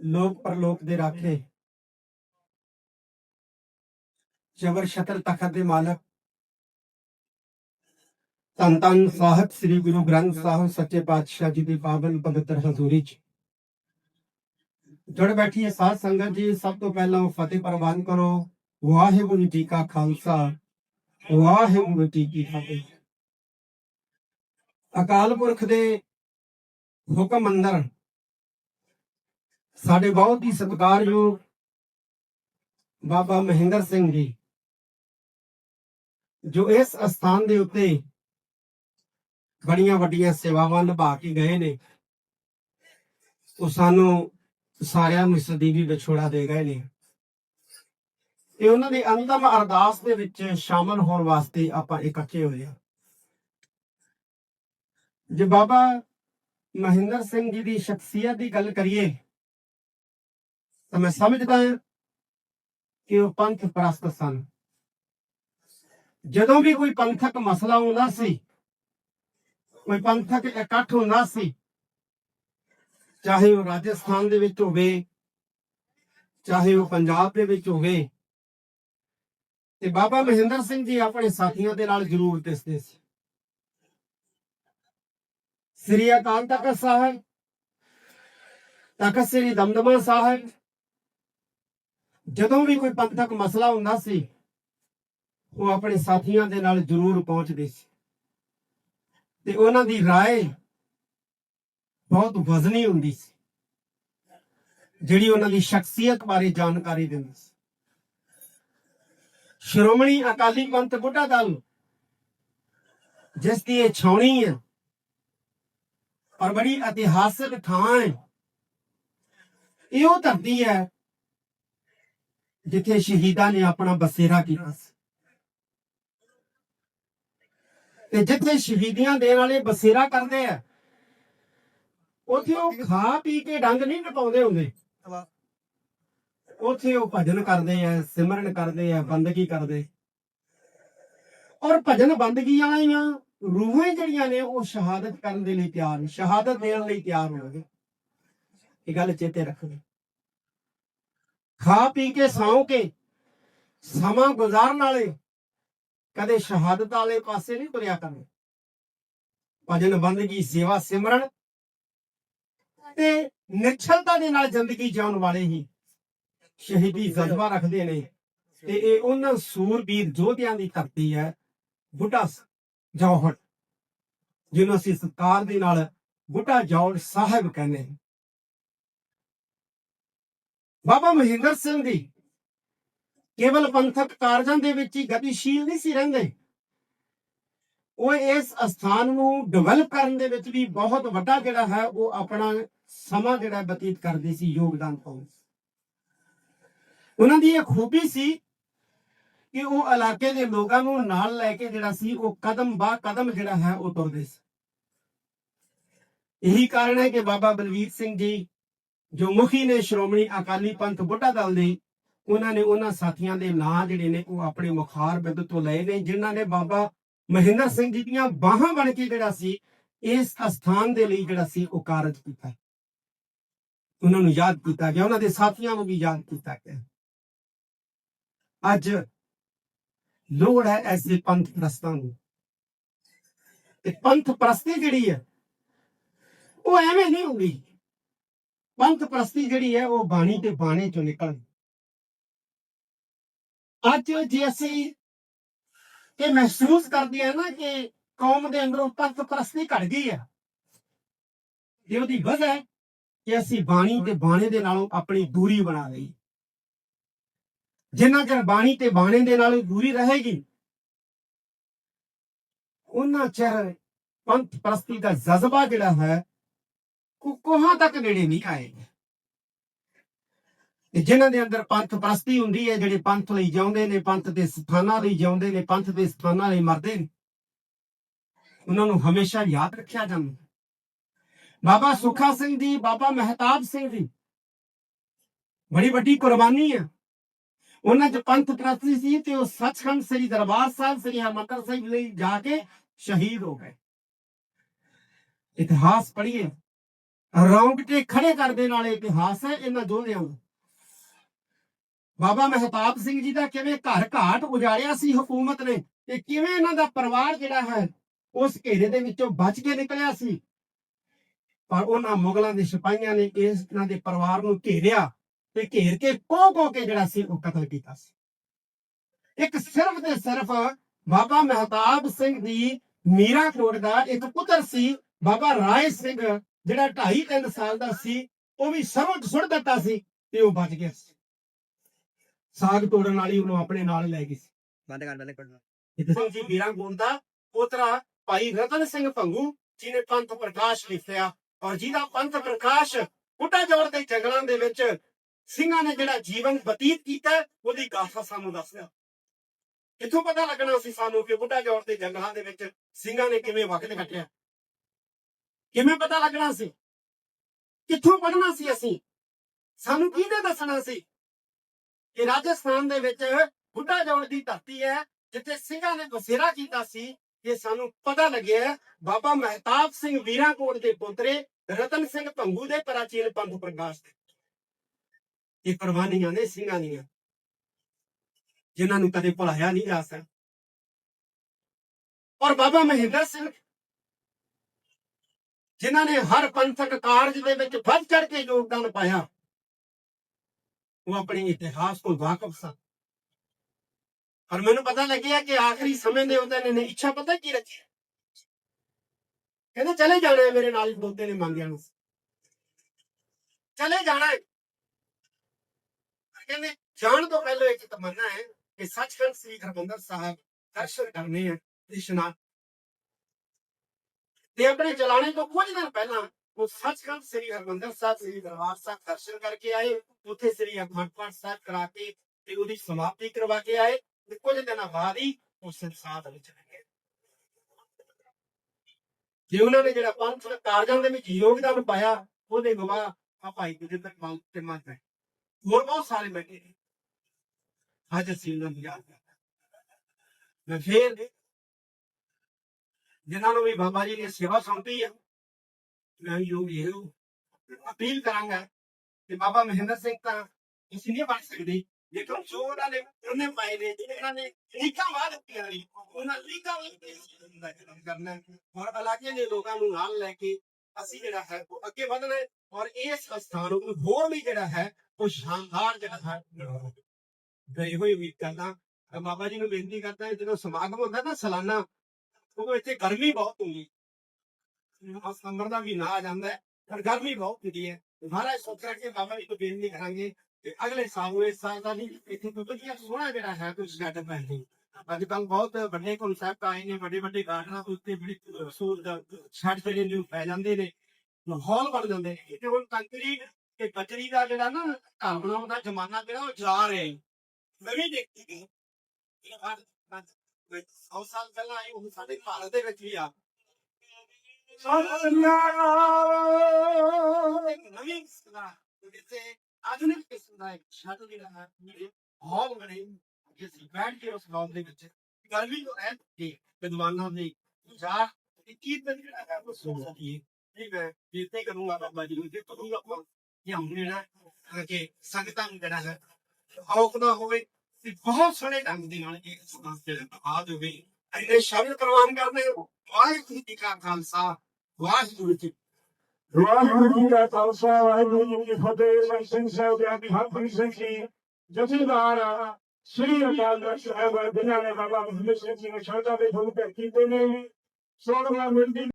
ਲੋਕ ਪਰਲੋਕ ਦੇ ਰਾਖੇ। ਜਬਰ ਸ਼ਤਰ ਤਖਤ ਦੇ ਮਾਲਕ। ਧੰਨ ਸਾਹਿਬ ਸ੍ਰੀ ਗੁਰੂ ਗ੍ਰੰਥ ਸਾਹਿਬ ਸੱਚੇ ਪਾਤਸ਼ਾਹ ਜੀ ਦੀ ਪਾਵਨ ਪਵਿੱਤਰ ਹਜ਼ੂਰੀ ਚ। ਜੁੜ ਬੈਠੀ ਹੈ ਸਾਧ ਸੰਗਤ ਜੀ, ਸਭ ਤੋਂ ਪਹਿਲਾਂ ਫਤਿਹ ਪ੍ਰਵਾਨ ਕਰੋ। ਵਾਹਿਗੁਰੂ ਜੀ ਕਾ ਖਾਲਸਾ, ਵਾਹਿਗੁਰੂ ਜੀ ਕੀ ਫਤਿਹ। ਅਕਾਲ ਪੁਰਖ ਦੇ ਹੁਕਮ ਅੰਦਰ ਸਾਡੇ ਬਹੁਤ ਹੀ ਸਤਿਕਾਰਯੋਗ ਬਾਬਾ ਮਹਿੰਦਰ ਸਿੰਘ ਜੀ, ਜੋ ਇਸ ਅਸਥਾਨ ਦੇ ਉੱਤੇ ਬੜੀਆਂ ਵੱਡੀਆਂ ਸੇਵਾਵਾਂ ਨਿਭਾ ਕੇ ਗਏ ਨੇ। ਉਹ ਸਾਨੂੰ ਸਾਰਿਆਂ ਨੂੰ ਸਦੀਵੀ ਵਿਛੋੜਾ ਦੇ ਗਏ ਨੇ। ਤੇ ਉਹਨਾਂ ਦੀ ਅੰਤਮ ਅਰਦਾਸ ਦੇ ਵਿੱਚ ਸ਼ਾਮਲ ਹੋਣ ਵਾਸਤੇ ਆਪਾਂ ਇਕੱਠੇ ਹੋਏ ਆ ਜੇ ਬਾਬਾ ਮਹਿੰਦਰ ਸਿੰਘ ਜੀ ਦੀ ਸ਼ਖਸੀਅਤ ਦੀ ਗੱਲ ਕਰੀਏ ਤਾਂ ਮੈਂ ਸਮਝਦਾ ਹਾਂ ਕਿ ਉਹ ਪੰਥ ਪ੍ਰਸਤ ਸਨ ਜਦੋਂ ਵੀ ਕੋਈ ਪੰਥਕ ਮਸਲਾ ਆਉਂਦਾ ਸੀ ਕੋਈ ਪੰਥਕ ਇਕੱਠ ਹੁੰਦਾ ਸੀ ਚਾਹੇ ਉਹ ਰਾਜਸਥਾਨ ਦੇ ਵਿੱਚ ਹੋਵੇ ਚਾਹੇ ਉਹ ਪੰਜਾਬ ਦੇ ਵਿੱਚ ਹੋਵੇ ਤੇ ਬਾਬਾ ਮਹਿੰਦਰ ਸਿੰਘ ਜੀ ਆਪਣੇ ਸਾਥੀਆਂ ਦੇ ਨਾਲ ਜ਼ਰੂਰ ਦਿਸਦੇ ਸੀ ਸ੍ਰੀ ਅਕਾਲ ਤਖਤ ਸਾਹਿਬ ਤਖਤ ਸ੍ਰੀ ਦਮਦਮਾ ਸਾਹਿਬ ਜਦੋਂ ਵੀ ਕੋਈ ਪੰਥਕ ਮਸਲਾ ਹੁੰਦਾ ਸੀ ਉਹ ਆਪਣੇ ਸਾਥੀਆਂ ਦੇ ਨਾਲ ਜ਼ਰੂਰ ਪਹੁੰਚਦੇ ਸੀ ਤੇ ਉਹਨਾਂ ਦੀ رائے ਬਹੁਤ ਵਜ਼ਨੀ ਹੁੰਦੀ ਸੀ ਜਿਹੜੀ ਉਹਨਾਂ ਦੀ ਸ਼ਖਸੀਅਤ ਬਾਰੇ ਜਾਣਕਾਰੀ ਦਿੰਦੀ ਸੀ ਸ਼੍ਰੋਮਣੀ ਅਕਾਲੀ ਪੰਥ ਬੁੱਢਾ ਦਲ ਜਿਸ ਦੀ ਇਹ ਛਾਉਣੀ ਹੈ ਔਰ ਬੜੀ ਇਤਿਹਾਸਕ ਥਾਂ ਹੈ ਇਹ ਉਹ ਧਰਤੀ ਹੈ ਜਿੱਥੇ ਸ਼ਹੀਦਾਂ ਨੇ ਆਪਣਾ ਬਸੇਰਾ ਕੀਤਾ ਸੀ। ਤੇ ਜਿੱਥੇ ਸ਼ਹੀਦੀਆਂ ਦੇਣ ਵਾਲੇ ਬਸੇਰਾ ਕਰਦੇ ਆ, ਉੱਥੇ ਉਹ ਖਾ ਪੀ ਕੇ ਡੰਗ ਨਹੀਂ ਨਪਾਉਂਦੇ ਹੁੰਦੇ। ਉੱਥੇ ਉਹ ਭਜਨ ਕਰਦੇ ਆ, ਸਿਮਰਨ ਕਰਦੇ ਆ, ਬੰਦਗੀ ਕਰਦੇ। ਔਰ ਭਜਨ ਬੰਦਗੀ ਵਾਲੀਆਂ ਰੂਹਾਂ ਜਿਹੜੀਆਂ ਨੇ ਉਹ ਸ਼ਹਾਦਤ ਕਰਨ ਦੇ ਲਈ ਤਿਆਰ ਨੇ, ਸ਼ਹਾਦਤ ਦੇਣ ਲਈ ਤਿਆਰ ਹੋਣਗੇ। ਇਹ ਗੱਲ ਚੇਤੇ ਰੱਖਣੀ। ਖਾ ਪੀ ਕੇ ਸੌਂ ਕੇ ਸਮਾਂ ਗੁਜ਼ਾਰਨ ਵਾਲੇ ਕਦੇ ਸ਼ਹਾਦਤ ਵਾਲੇ ਪਾਸੇ ਨਹੀਂ ਤੁਰਿਆ ਕਰਨੇ ਭਜਨ ਬੰਦਗੀ, ਸੇਵਾ ਸਿਮਰਨ ਤੇ ਨਿਛਲਤਾ ਦੇ ਨਾਲ ਜ਼ਿੰਦਗੀ ਜਿਉਣ ਵਾਲੇ ਹੀ ਸ਼ਹੀਦੀ ਜਜ਼ਬਾ ਰੱਖਦੇ ਨੇ ਤੇ ਇਹ ਉਹਨਾਂ ਸੂਰਬੀਰ ਜੋਧਿਆਂ ਦੀ ਧਰਤੀ ਹੈ, ਬੁੱਢਾ ਸ- ਜੌਹਰ ਜਿਹਨੂੰ ਅਸੀਂ ਸਤਿਕਾਰ ਦੇ ਨਾਲ ਬੁੱਢਾ ਜੌਹਰ ਸਾਹਿਬ ਕਹਿੰਦੇ ਬਾਬਾ ਮਹਿੰਦਰ ਸਿੰਘ ਦੀ। ਕੇਵਲ ਪੰਥਕ ਕਾਰਜਾਂ ਦੇ ਵਿੱਚ ਹੀ ਗਤੀਸ਼ੀਲ ਨਹੀਂ ਸੀ ਰਹਿੰਦੇ। ਉਹ ਇਸ ਅਸਥਾਨ ਨੂੰ ਡਿਵੈਲਪ ਕਰਨ ਦੇ ਵਿੱਚ ਵੀ ਬਹੁਤ ਵੱਡਾ ਜਿਹੜਾ ਹੈ, ਉਹ ਆਪਣਾ ਸਮਾਂ ਜਿਹੜਾ ਬਤੀਤ ਕਰਦੇ ਸੀ, ਯੋਗਦਾਨ ਪਾਉਂਦੇ ਉਹਨਾਂ ਦੀ ਇਹ ਖੂਬੀ ਸੀ ਕਿ ਉਹ ਇਲਾਕੇ ਦੇ ਲੋਕਾਂ ਨੂੰ ਨਾਲ ਲੈ ਕੇ ਜਿਹੜਾ ਸੀ, ਉਹ ਕਦਮ ਬਾ ਕਦਮ ਜਿਹੜਾ ਹੈ, ਉਹ ਤੁਰਦੇ ਸੀ। ਇਹੀ ਕਾਰਨ ਹੈ ਕਿ ਬਾਬਾ ਬਲਵੀਰ ਸਿੰਘ ਜੀ ਜੋ ਮੁਖੀ ਨੇ ਸ਼੍ਰੋਮਣੀ ਅਕਾਲੀ ਪੰਥ ਬੁੱਢਾ ਦਲ ਦੇ, ਉਹਨਾਂ ਨੇ ਉਹਨਾਂ ਸਾਥੀਆਂ ਦੇ ਨਾਂ ਜਿਹੜੇ ਨੇ ਉਹ ਆਪਣੇ ਮੁਖਾਰ ਬਿੰਦ ਤੋਂ ਲਏ ਨੇ, ਜਿਨ੍ਹਾਂ ਨੇ ਬਾਬਾ ਮਹਿੰਦਰ ਸਿੰਘ ਜੀ ਦੀਆਂ ਬਾਹਾਂ ਬਣ ਕੇ ਜਿਹੜਾ ਸੀ, ਇਸ ਅਸਥਾਨ ਦੇ ਲਈ ਜਿਹੜਾ ਸੀ ਉਹ ਕਾਰਜ ਕੀਤਾ। ਉਹਨਾਂ ਨੂੰ ਯਾਦ ਕੀਤਾ ਗਿਆ, ਉਹਨਾਂ ਦੇ ਸਾਥੀਆਂ ਨੂੰ ਵੀ ਯਾਦ ਕੀਤਾ ਗਿਆ। ਅੱਜ ਲੋੜ ਹੈ ਐਸੇ ਪੰਥ ਪ੍ਰਸਤਾਂ ਨੂੰ ਤੇ ਪੰਥ ਪ੍ਰਸਤੀ ਜਿਹੜੀ ਹੈ, ਉਹ ਐਵੇਂ ਨਹੀਂ ਹੁੰਦੀ। ਪੰਥ ਪ੍ਰਸਤੀ ਜਿਹੜੀ ਹੈ ਉਹ ਬਾਣੀ ਤੇ ਬਾਣੇ ਚੋਂ ਨਿਕਲਦੀ ਅੱਜ ਜੇ ਅਸੀਂ ਇਹ ਮਹਿਸੂਸ ਕਰਦੇ ਆ ਨਾ ਕਿ ਕੌਮ ਦੇ ਅੰਦਰੋਂ ਪੰਥ ਪ੍ਰਸਤੀ ਘਟ ਗਈ ਹੈ, ਇਹ ਉਹਦੀ ਵਜ੍ਹਾ ਹੈ ਕਿ ਅਸੀਂ ਬਾਣੀ ਤੇ ਬਾਣੇ ਦੇ ਨਾਲੋਂ ਆਪਣੀ ਦੂਰੀ ਬਣਾ ਲਈ। ਜਿੰਨਾ ਚਿਰ ਬਾਣੀ ਤੇ ਬਾਣੇ ਦੇ ਨਾਲ ਦੂਰੀ ਰਹੇਗੀ ਉਹਨਾਂ ਚਿਰ ਪੰਥ ਪ੍ਰਸਤੀ ਦਾ ਜਜ਼ਬਾ ਜਿਹੜਾ ਹੈ ਉਹ ਕੋਹਾਂ ਤੱਕ ਨੇੜੇ ਨਹੀਂ ਆਏ। ਤੇ ਜਿਨ੍ਹਾਂ ਦੇ ਅੰਦਰ ਪੰਥ ਪ੍ਰਸਤੀ ਹੁੰਦੀ ਹੈ, ਜਿਹੜੇ ਪੰਥ ਲਈ ਜਿਉਂਦੇ ਨੇ, ਪੰਥ ਦੇ ਸਥਾਨਾਂ ਲਈ ਜਿਉਂਦੇ ਨੇ, ਪੰਥ ਦੇ ਸਥਾਨਾਂ ਲਈ ਮਰਦੇ ਨੇ, ਉਹਨਾਂ ਨੂੰ ਹਮੇਸ਼ਾ ਯਾਦ ਰੱਖਿਆ ਜਾਂਦਾ ਬਾਬਾ ਸੁਖਾ ਸਿੰਘ ਜੀ, ਬਾਬਾ ਮਹਿਤਾਬ ਸਿੰਘ ਜੀ, ਬੜੀ ਵੱਡੀ ਕੁਰਬਾਨੀ ਹੈ। ਉਹਨਾਂ ਚ ਪੰਥ ਪ੍ਰਸਤੀ ਸੀ ਤੇ ਉਹ ਸੱਚਖੰਡ ਸ੍ਰੀ ਦਰਬਾਰ ਸਾਹਿਬ, ਸ੍ਰੀ ਹਰਿਮੰਦਰ ਸਾਹਿਬ ਲਈ ਜਾ ਕੇ ਸ਼ਹੀਦ ਹੋ ਗਏ। ਇਤਿਹਾਸ ਪੜ੍ਹੀਏ। ਰੌਂਗਟੇ ਖੜੇ ਕਰਦੇ ਨਾਲ ਇਤਿਹਾਸ ਹੈ, ਇਹਨਾਂ ਦੋਨਿਆਂ ਦਾ ਬਾਬਾ ਮਹਿਤਾਬ ਸਿੰਘ ਜੀ ਦਾ ਕਿਵੇਂ ਘਰ ਘਾਟ ਉਜਾੜਿਆ ਸੀ ਹਕੂਮਤ ਨੇ ਤੇ ਕਿਵੇਂ ਇਹਨਾਂ ਦਾ ਪਰਿਵਾਰ ਜਿਹੜਾ ਹੈ, ਉਸ ਘੇਰੇ ਦੇ ਵਿੱਚੋਂ ਬਚ ਕੇ ਨਿਕਲਿਆ ਸੀ? ਪਰ ਉਹਨਾਂ ਮੁਗਲਾਂ ਦੇ ਸਿਪਾਹੀਆਂ ਨੇ ਇਸ ਇਹਨਾਂ ਦੇ ਪਰਿਵਾਰ ਨੂੰ ਘੇਰਿਆ ਤੇ ਘੇਰ ਕੇ ਕੋਹ ਕੋਹ ਕੇ ਜਿਹੜਾ ਸੀ ਉਹ ਕਤਲ ਕੀਤਾ ਸੀ। ਇੱਕ ਸਿਰਫ ਤੇ ਸਿਰਫ ਬਾਬਾ ਮਹਿਤਾਬ ਸਿੰਘ ਦੀ ਮੀਰਾ ਕੋਟ ਦਾ ਇੱਕ ਪੁੱਤਰ ਸੀ, ਬਾਬਾ ਰਾਏ ਸਿੰਘ ਜਿਹੜਾ 2.5 3 ਸਾਲ ਦਾ ਸੀ ਉਹ ਵੀ ਸਰਵ ਸੁੱਟ ਦਿੱਤਾ ਸੀ ਤੇ ਉਹ ਬਚ ਗਿਆ ਸੀ। ਸਾਗ ਤੋੜਨ ਵਾਲੀ ਉਹਨੂੰ ਆਪਣੇ ਨਾਲ ਲੈ ਗਈ ਸੀ। ਬੰਦ ਕਰ ਬੰਦ ਕਰ। ਜੀ ਵੀਰਾਂ ਗੁਣ ਦਾ ਪੋਤਰਾ ਭਾਈ ਰਤਨ ਸਿੰਘ ਭੰਗੂ ਜੀ ਨੇ ਪੰਥ ਪ੍ਰਕਾਸ਼ ਲਿਖਿਆ ਔਰ ਜਿਹਦਾ ਪੰਥ ਪ੍ਰਕਾਸ਼ ਬੁੱਢਾ ਜੋੜ ਦੇ ਜੰਗਲਾਂ ਦੇ ਵਿੱਚ ਸਿੰਘਾਂ ਨੇ ਜਿਹੜਾ ਜੀਵਨ ਬਤੀਤ ਕੀਤਾ ਉਹਦੀ ਗਾਥਾ ਸਾਨੂੰ ਦੱਸਿਆ ਕਿੱਥੋਂ ਪਤਾ ਲੱਗਣਾ ਸੀ ਸਾਨੂੰ ਕਿ ਬੁੱਢਾ ਜੋੜ ਦੇ ਜੰਗਲਾਂ ਦੇ ਵਿੱਚ ਸਿੰਘਾਂ ਨੇ ਕਿਵੇਂ ਵਕਤ ਕੱਟਿਆ? ਕਿਵੇਂ ਪਤਾ ਲੱਗਣਾ ਸੀ? ਕਿੱਥੋਂ ਪੜ੍ਹਨਾ ਸੀ ਅਸੀਂ? ਸਾਨੂੰ ਕਿਹਨੇ ਦੱਸਣਾ ਸੀ? ਕਿ ਰਾਜਸਥਾਨ ਦੇ ਵਿੱਚ ਬੁੱਢਾ ਜੋੜ ਦੀ ਧਰਤੀ ਹੈ, ਜਿੱਥੇ ਸਿੰਘਾਂ ਨੇ ਬਸੇਰਾ ਕੀਤਾ ਸੀ। ਇਹ ਸਾਨੂੰ ਪਤਾ ਲੱਗਿਆ ਬਾਬਾ ਮਹਿਤਾਬ ਸਿੰਘ ਵੀਰਾਂਕੋਟ ਦੇ ਪੁੱਤਰੇ ਰਤਨ ਸਿੰਘ ਭੰਗੂ ਦੇ ਪ੍ਰਾਚੀਨ ਪੰਥ ਪ੍ਰਕਾਸ਼ ਦੇ। ਇਹ ਕੁਰਬਾਨੀਆਂ ਨੇ ਸਿੰਘਾਂ ਦੀਆਂ, ਜਿਨ੍ਹਾਂ ਨੂੰ ਕਦੇ ਭੁਲਾਇਆ ਨਹੀਂ ਜਾ ਸਕਦਾ। ਔਰ ਬਾਬਾ ਮਹਿੰਦਰ ਸਿੰਘ ਜਿਨ੍ਹਾਂ ਨੇ ਹਰ ਪੰਥਕ ਕਾਰਜ ਦੇ ਵਿੱਚ ਵੱਧ ਚੜ ਕੇ ਯੋਗਦਾਨ ਪਾਇਆ, ਉਹ ਆਪਣੇ ਇਤਿਹਾਸ ਤੋਂ ਵਾਕਿਫ ਸਨ। ਪਰ ਮੈਨੂੰ ਪਤਾ ਲੱਗਿਆ ਕਿ ਆਖਰੀ ਸਮੇਂ ਦੇ ਉਹਨਾਂ ਨੇ ਇੱਛਾ ਪਤਾ ਕੀ ਰੱਖੀ? ਕਹਿੰਦੇ, ਚਲੇ ਜਾਣਾ ਹੈ ਮੇਰੇ ਨਾਲ, ਦੋਤੇ ਨੇ ਮੰਗਿਆ ਨੂੰ। ਚਲੇ ਜਾਣਾ ਕਹਿੰਦੇ, ਜਾਣ ਤੋਂ ਪਹਿਲਾਂ ਇੱਕ ਤਮੰਨਾ ਹੈ ਕਿ ਸੱਚਖੰਡ ਸ੍ਰੀ ਹਰਿਮੰਦਰ ਸਾਹਿਬ ਦਰਸ਼ਨ ਕਰਨੇ ਆ ਇਸ਼ਨਾਨ ਤੇ ਆਪਣੇ ਚਲਾਣੇ ਤੋਂ ਕੁਝ ਦਿਨ ਪਹਿਲਾਂ ਉਹ ਸੱਚਖੰਡ ਸ੍ਰੀ ਹਰਿਮੰਦਰ ਸਾਹਿਬ, ਸ੍ਰੀ ਦਰਬਾਰ ਸਾਹਿਬ ਦਰਸ਼ਨ ਕਰਕੇ ਆਏ। ਉੱਥੇ ਸ੍ਰੀ ਅਖੰਡ ਪਾਠ ਸਾਹਿਬ ਕਰਾ ਕੇ ਤੇ ਉਹਦੀ ਸਮਾਪਤੀ ਕਰਵਾ ਕੇ ਆਏ ਤੇ ਕੁਝ ਦਿਨਾਂ ਬਾਅਦ ਹੀ ਉਹ ਸੰਸਾਰ ਵਿੱਚ ਗਏ ਜੇ ਉਹਨਾਂ ਨੇ ਜਿਹੜਾ ਪੰਥ ਕਾਰਜਾਂ ਦੇ ਵਿੱਚ ਯੋਗਦਾਨ ਪਾਇਆ, ਉਹਦੇ ਗਵਾਹ ਆ ਭਾਈ ਗੁਰਜਿੰਦਰ ਪਾਲ ਤੇ ਮਾਤਾ ਹੋਰ ਬਹੁਤ ਸਾਰੇ ਬੈਠੇ ਅੱਜ ਅਸੀਂ ਉਹਨਾਂ ਨੂੰ ਯਾਦ ਕਰਦੇ ਹਾਂ। ਮੈਂ ਫੇਰ ਜਿਨ੍ਹਾਂ ਨੂੰ ਵੀ ਬਾਬਾ ਜੀ ਨੇ ਸੇਵਾ ਸੌਂਪੀ ਹੈ ਮੈਂ ਯੋਗ ਇਹ ਅਪੀਲ ਕਰਾਂਗਾ ਕਿ ਬਾਬਾ ਮਹਿੰਦਰ ਸਿੰਘ ਤਾਂ ਅਸੀਂ ਨਹੀਂ ਬਣ ਸਕਦੇ। ਲੇਕਿਨ ਜੋ ਉਹਨਾਂ ਨੇ ਉਹਨੇ ਪਾਏ ਨੇ ਜਿਹਨਾਂ ਨੇ ਲੀਕਾਂ ਬਾਅਦ ਦਿੱਤੀਆਂ ਨੇ, ਉਹਨਾਂ ਲੀਕਾਂ ਦਾ ਕੰਮ ਕਰਨਾ ਔਰ ਇਲਾਕੇ ਦੇ ਲੋਕਾਂ ਨੂੰ ਨਾਲ ਲੈ ਕੇ ਅਸੀਂ ਜਿਹੜਾ ਹੈ, ਉਹ ਅੱਗੇ ਵਧਣਾ ਔਰ ਇਸ ਸਥਾਨ ਨੂੰ ਹੋਰ ਵੀ ਜਿਹੜਾ ਹੈ, ਉਹ ਸ਼ਾਨਦਾਰ ਜਿਹੜਾ ਹੈ ਮੈਂ ਇਹੋ ਹੀ ਉਮੀਦ ਕਰਦਾ ਤਾਂ ਬਾਬਾ ਜੀ ਨੂੰ ਬੇਨਤੀ ਕਰਦਾ ਜਦੋਂ ਸਮਾਗਮ ਹੁੰਦਾ ਨਾ ਸਾਲਾਨਾ ਉਦੋਂ ਇੱਥੇ ਗਰਮੀ ਬਹੁਤ ਹੁੰਦੀ ਹੈ। ਸਤੰਬਰ ਦਾ ਮਹੀਨਾ ਆ ਜਾਂਦਾ ਹੈ, ਪਰ ਗਰਮੀ ਬਹੁਤ ਹੁੰਦੀ ਹੈ। ਮਹਾਰਾਜ ਸੋਚ ਕੇ ਬਾਬਾ ਜੀ ਤੋਂ ਬੇਨਤੀ ਕਰਾਂਗੇ ਤੇ ਅਗਲੇ ਸਾਲ ਨੂੰ ਇਸ ਸਾਲ ਦਾ ਨਹੀਂ, ਇੱਥੇ ਕੋਈ ਵਧੀਆ ਸੋਹਣਾ ਜਿਹੜਾ ਹੈ ਕੁਝ ਗਾਰਡਨ ਬਣਦੇ ਅੱਜ ਕੱਲ ਬਹੁਤ ਵੱਡੇ ਕਨਸੈਪਟ ਆਏ ਨੇ, ਵੱਡੇ ਵੱਡੇ ਗਾਰਡਨਾਂ ਦੇ ਉੱਤੇ ਬੜੀ ਸੂਰ ਛੱਡ ਜਿਹੜੇ ਨੂੰ ਪੈ ਜਾਂਦੇ ਨੇ, ਮਾਹੌਲ ਬਣ ਜਾਂਦੇ ਨੇ। ਤੇ ਹੁਣ ਕੰਕਰੀਟ ਤੇ ਬਜਰੀ ਦਾ ਜਿਹੜਾ ਨਾ ਘਰ ਬਣਾਉਣ ਦਾ ਜ਼ਮਾਨਾ ਜਿਹੜਾ ਉਹ ਜਾ ਰਿਹਾ ਹੈ। ਮੈਂ ਵੀ ਦੇਖੀ ਗਈ ਇਹ ਬਾਅਦ 100 ਸਾਲ ਪਹਿਲਾਂ ਆਈ ਉਹ ਸਾਡੇ ਭਾਰਤ ਦੇ ਵਿੱਚ ਵੀ ਆ। ਇੱਕ ਨਵੀਂ ਕਿਸਮ ਦਾ ਜਿੱਥੇ ਆਧੁਨਿਕ ਕਿਸਮ ਦਾ ਇੱਕ ਛੱਤ ਜਿਹੜਾ ਹੈ ਹਾਲ ਬਣੇ ਜਿਸ ਬੈਠ ਕੇ ਉਸ ਹਾਲ ਦੇ ਵਿੱਚ ਗਰਮੀ ਤੋਂ ਰਹਿ ਕੇ ਵਿਦਵਾਨਾਂ ਜਿਹੜਾ ਹੈ ਉਹ ਸੁਣ ਸਕੀਏ। ਠੀਕ ਹੈ ਬੇਨਤੀ ਕਰੂੰਗਾ ਬਾਬਾ ਜੀ ਨੂੰ ਜੇ ਕਰੂੰਗਾ ਆਪਾਂ ਕਿ ਹਮਨੇ ਨਾ ਕਿ ਸੰਗਤਾਂ ਨੂੰ ਜਿਹੜਾ ਹੈ ਔਖ ਨਾ ਹੋਵੇ ਤੇ ਬਹੁਤ ਸੋਹਣੇ ਢੰਗ ਦੇ ਨਾਲ ਇਹ ਸੰਗਤ ਜਿਹੜਾ ਆ ਜਾਵੇ ਇਹ ਸ਼ਬਦ ਪ੍ਰਵਾਨ ਕਰਦੇ ਵਾਹਿਗੁਰੂ ਜੀ ਕਾ ਖਾਲਸਾ, ਵਾਹਿਗੁਰੂ ਜੀ ਵਾਹਿਗੁਰੂ ਜੀ ਕਾ ਖਾਲਸਾ, ਵਾਹਿਗੁਰੂ ਜੀ ਕੀ ਫਤਿਹ। ਸਿੰਘ ਸਾਹਿਬ ਦੇ ਆਦਿ ਸਿੰਘ ਜੀ, ਜਥੇਦਾਰ ਸ੍ਰੀ ਅਕਾਲ ਤਖਤ ਸਾਹਿਬ ਜਿਨ੍ਹਾਂ ਨੇ ਬਾਬਾ ਮਹਿੰਦਰ ਸਿੰਘ ਜੀ ਨੂੰ ਸ਼ਰਧਾ ਦੇ ਫੁੱਲ ਭੇਟ ਕੀਤੇ ਨੇ। ਸੋਹਣਾ ਮਿਲਦੀ